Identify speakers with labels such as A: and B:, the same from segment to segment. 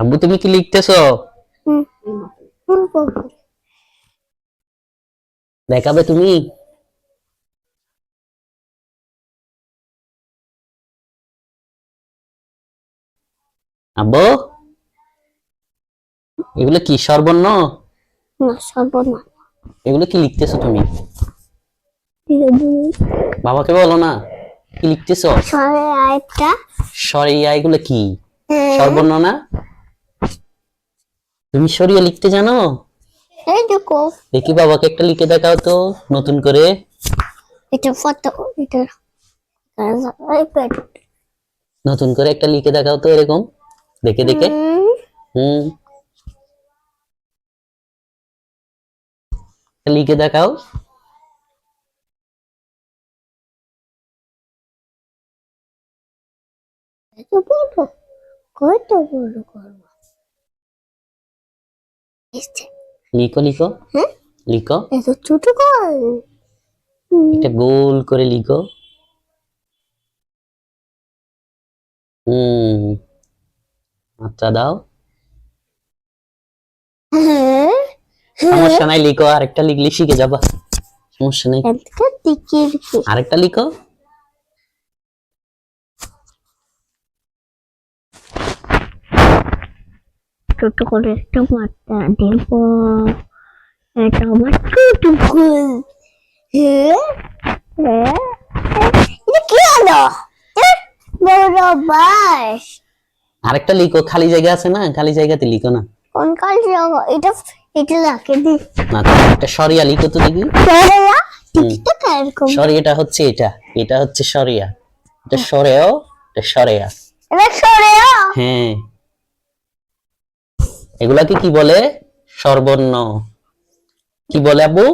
A: আব্বু তুমি কি লিখতেছো? দেখাবে তুমি? আব্বু এগুলো কি সর্বর্ণ
B: না সর্বনা
A: এগুলো কি লিখতেছো তুমি? বাবাকে বলো না কি লিখতেছো?
B: সরে আরেকটা
A: সরিয়া এগুলো কি? সর্বর্ণ না? তুমি সরিয়া লিখতে জানো?
B: এই দেখো।
A: দেখি বাবাকে একটা লিখে দেখাও তো নতুন করে।
B: এটা ফটো এটা আইপ্যাড
A: নতুন করে একটা লিখে দেখাও তো এরকম। দেখে দেখে। হুম। লিখে দেখাও।
B: কত বড় করব? এসছে।
A: লিখো লিখো।
B: হ্যাঁ?
A: লিখো।
B: এত ছোট কর
A: এটা গোল করে লিখো। হুম। আচ্ছা দাও।
B: হ্যাঁ?
A: সমস্যা নাই লিখো। আরেকটা লিখলে শিখে যাবা। সমস্যা নেই। আরেকটা লিখো।
B: ছোট করে একটা মাত্রা দেব। এটা আমার ছোট ফুল এটা কি হলো? বড় বাস।
A: আরেকটা লিখো খালি জায়গা আছে না? খালি জায়গাতে লিখো না।
B: কোন কাল যাব এটা এটা লাগে
A: না একটা সরিয়া লিখো তো দেখি।
B: সরেয়া? টিকিটটা কীরকম
A: সরি হচ্ছে এটা। এটা হচ্ছে সরিয়া। এটা সরেও এটা সরেয়া।
B: এটা সরেয়া?
A: হ্যাঁ। এগুলাকে কি বলে? সর্বর্ণ। কি বলে আবু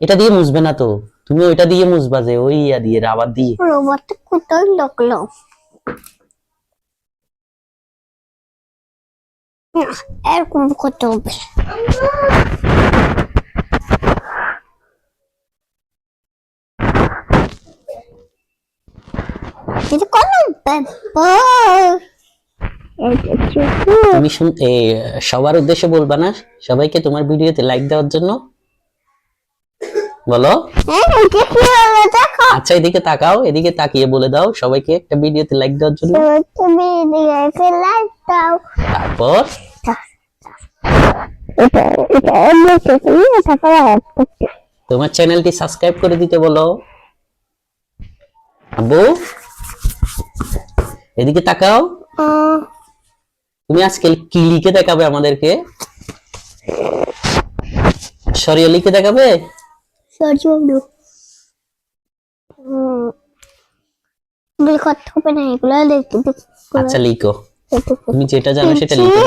A: এটা দিয়ে মুছবে না তো। তুমি ওইটা দিয়ে মুছবা যে ওই ইয়া দিয়ে রাবার দিয়ে।
B: রোবটটা কোথায় লাগল? এরকম করতে হবে। এটা কোন ব্যাপার।
A: তুমি সবার উদ্দেশ্যে বলবা না? সবাইকে তোমার ভিডিওতে লাইক দেওয়ার জন্য? বলো।
B: হ্যাঁ
A: আচ্ছা এদিকে তাকাও এদিকে তাকিয়ে বলে দাও সবাইকে একটা ভিডিওতে লাইক দেওয়ার জন্য। তারপর? তোমার চ্যানেলটি সাবস্ক্রাইব করে দিতে বলো। আব্বু? এদিকে তাকাও। তুমি আজকে কি লিখে দেখাবে আমাদেরকে? সরিয়ে লিখে দেখাবে? আচ্ছা লিখো। তুমি যেটা জানো সেটা লিখে।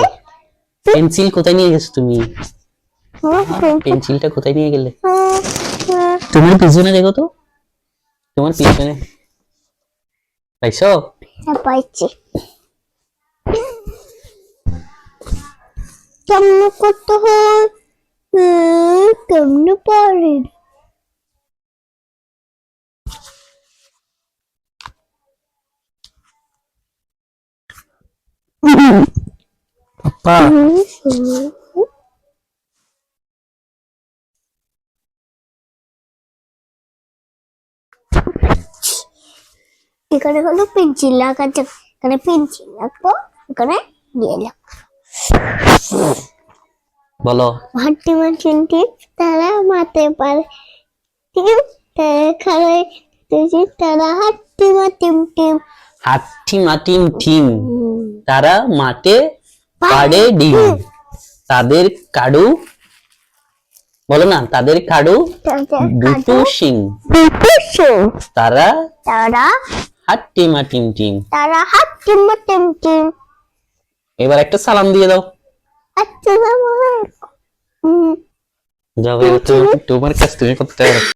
A: পেন্সিল? কোথায় নিয়ে গেছো তুমি? পেন্সিলটা কোথায় নিয়ে গেলে? তোমার পিছনে দেখো তো। তোমার পিছনে। পাইছো?
B: পাইছি। কেমন করতে হয়? কেমন পারি
A: পাপা
B: এখানে হলো পেন্সিল লাগাচ্ছে এখানে পেন্সিল লাগবো এখানে দিয়ে লাগবো
A: বলো।
B: মাটিন টিপ তারা মারতে পারে। টিম তারা তুই তারা হাঁটি মাটিম টিম
A: হাট্টি মাটিম টিম তারা মাঠে পাড়ে ডিম। তাদের কাডু বলো না তাদের কাডু দুটো শিং। তারা
B: তারা
A: হাট্টি মাটিম টিম
B: তারা হাঁটি মাটিম টিম
A: এবার একটা সালাম দিয়ে দাও।
B: আচ্ছা
A: যাও এবার তুমি- তোমার কাজ তুমি করতে পারো।